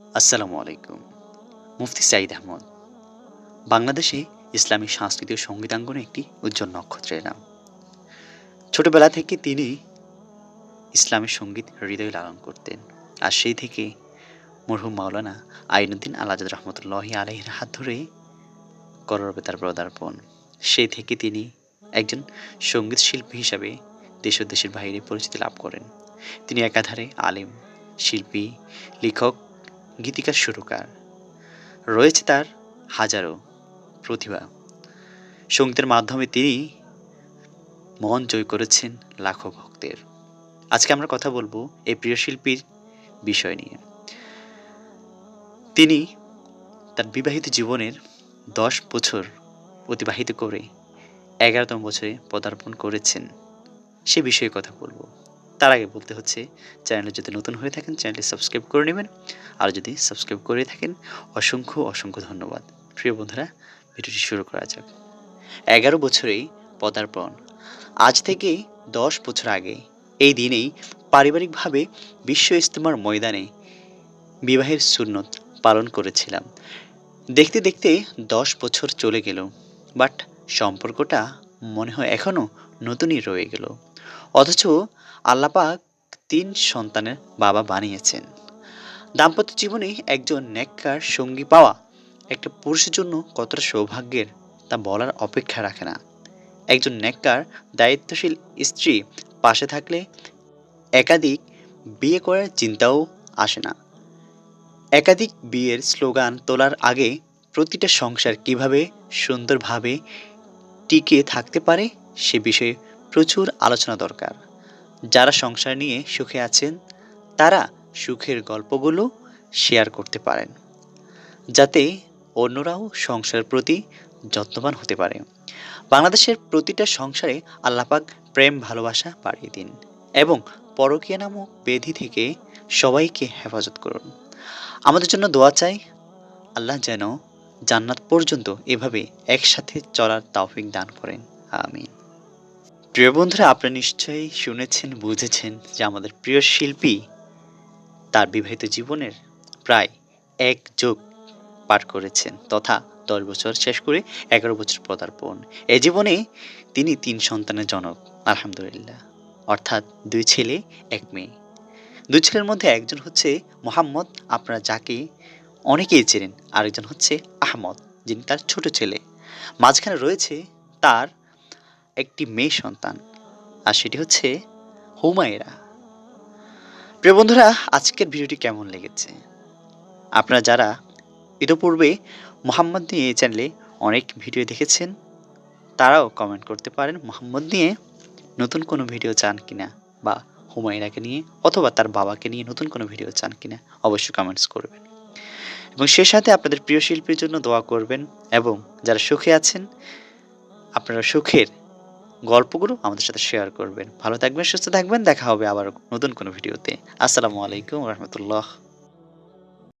আসসালামু আলাইকুম। মুফতি সাইদ আহমদ। বাংলাদেশে ইসলামী সংস্কৃতি ও সঙ্গীতাঙ্গনে একটি উজ্জ্বল নক্ষত্রের নাম। ছোটবেলা থেকে তিনি ইসলামী সংগীত হৃদয় লালন করতেন। আর সেই থেকে মরহুম মাওলানা আইনুদ্দিন আলাজাদ রহমতুল্লাহি আলহির হাত ধরে করবে তার পদার্পণ। সেই থেকে তিনি একজন সংগীত শিল্পী হিসাবে দেশ ও দেশের বাইরে পরিচিতি লাভ করেন। তিনি একাধারে আলেম, শিল্পী, লেখক গীতিকার সুরকার। রয়েছে তার হাজারো প্রতিভা। সঙ্গীতের মাধ্যমে তিনি মন জয় করেছেন লাখো ভক্তের। আজকে আমরা কথা বলব এই প্রিয় শিল্পীর বিষয় নিয়ে। তিনি তার বিবাহিত জীবনের দশ বছর অতিবাহিত করে এগারোতম বছরে পদার্পণ করেছেন। সে বিষয়ে কথা বলব। তার আগে বলতে হচ্ছে, চ্যানেলে যদি নতুন হয়ে থাকেন, চ্যানেলটি সাবস্ক্রাইব করে নেবেন। আর যদি সাবস্ক্রাইব করে থাকেন, অসংখ্য অসংখ্য ধন্যবাদ। প্রিয় বন্ধুরা, ভিডিওটি শুরু করা যাক। এগারো বছরেই পদার্পণ। আজ থেকে দশ বছর আগে, এই দিনেই পারিবারিকভাবে বিশ্ব ইস্তেমার ময়দানে বিবাহের সুন্নত পালন করেছিলাম। দেখতে দেখতে দশ বছর চলে গেল, বাট সম্পর্কটা মনে হয় এখনও নতুনই রয়ে গেল। অথচ আল্লাপাক তিন সন্তানের বাবা বানিয়েছেন। দাম্পত্য জীবনে একজন নেককার সঙ্গী পাওয়া একটা পুরুষের জন্য কতটা সৌভাগ্যের তা বলার অপেক্ষা রাখে না। একজন নেককার, দায়িত্বশীল স্ত্রী পাশে থাকলে একাধিক বিয়ে করার চিন্তাও আসে না। একাধিক বিয়ের স্লোগান তোলার আগে প্রতিটা সংসার কীভাবে সুন্দরভাবে টিকে থাকতে পারে সে বিষয়ে প্রচুর আলোচনা দরকার। যারা সংসার নিয়ে সুখে আছেন, তারা সুখের গল্পগুলো শেয়ার করতে পারেন, যাতে অন্যরাও সংসারের প্রতি যত্নবান হতে পারে। বাংলাদেশের প্রতিটা সংসারে আল্লাপাক প্রেম, ভালোবাসা বাড়িয়ে দিন এবং পরকীয়া নামক বেধি থেকে সবাইকে হেফাজত করুন। আমাদের জন্য দোয়া চাই, আল্লাহ যেন জান্নাত পর্যন্ত এভাবে একসাথে চলার তাওফিক দান করেন। আমিন। প্রিয় বন্ধুরা, আপনারা নিশ্চয়ই শুনেছেন, বুঝেছেন যে আমাদের প্রিয় শিল্পী তার বিবাহিত জীবনের প্রায় এক যোগ পার করেছেন তথা দশ বছর শেষ করে এগারো বছর পদার্পণ। এ জীবনে তিনি তিন সন্তানের জনক, আলহামদুলিল্লাহ। অর্থাৎ দুই ছেলে, এক মেয়ে। দুই ছেলের মধ্যে একজন হচ্ছে মোহাম্মদ, আপনারা যাকে অনেকেই চেনেন। আরেকজন হচ্ছে আহমদ, যিনি তার ছোট ছেলে। মাঝখানে রয়েছে তার একটি মেয়ে সন্তান, আর সেটি হচ্ছে হুমায়রা। প্রিয় বন্ধুরা, আজকের ভিডিওটি কেমন লেগেছে? আপনারা যারা ইতোপূর্বে মোহাম্মদ নিয়ে এই চ্যানেলে অনেক ভিডিও দেখেছেন, তারাও কমেন্ট করতে পারেন, মোহাম্মদ নিয়ে নতুন কোনো ভিডিও চান কিনা, বা হুমায়রাকে নিয়ে, অথবা তার বাবাকে নিয়ে নতুন কোনো ভিডিও চান কিনা, অবশ্যই কমেন্টস করবেন। এবং সে সাথে আপনাদের প্রিয় শিল্পীর জন্য দোয়া করবেন, এবং যারা সুখে আছেন, আপনারা সুখের গল্পগুলো আমাদের সাথে শেয়ার করবেন। ভালো থাকবেন, সুস্থ থাকবেন, দেখা হবে আবার নতুন কোনো ভিডিওতে। আসসালামু আলাইকুম রহমতুল্লাহ।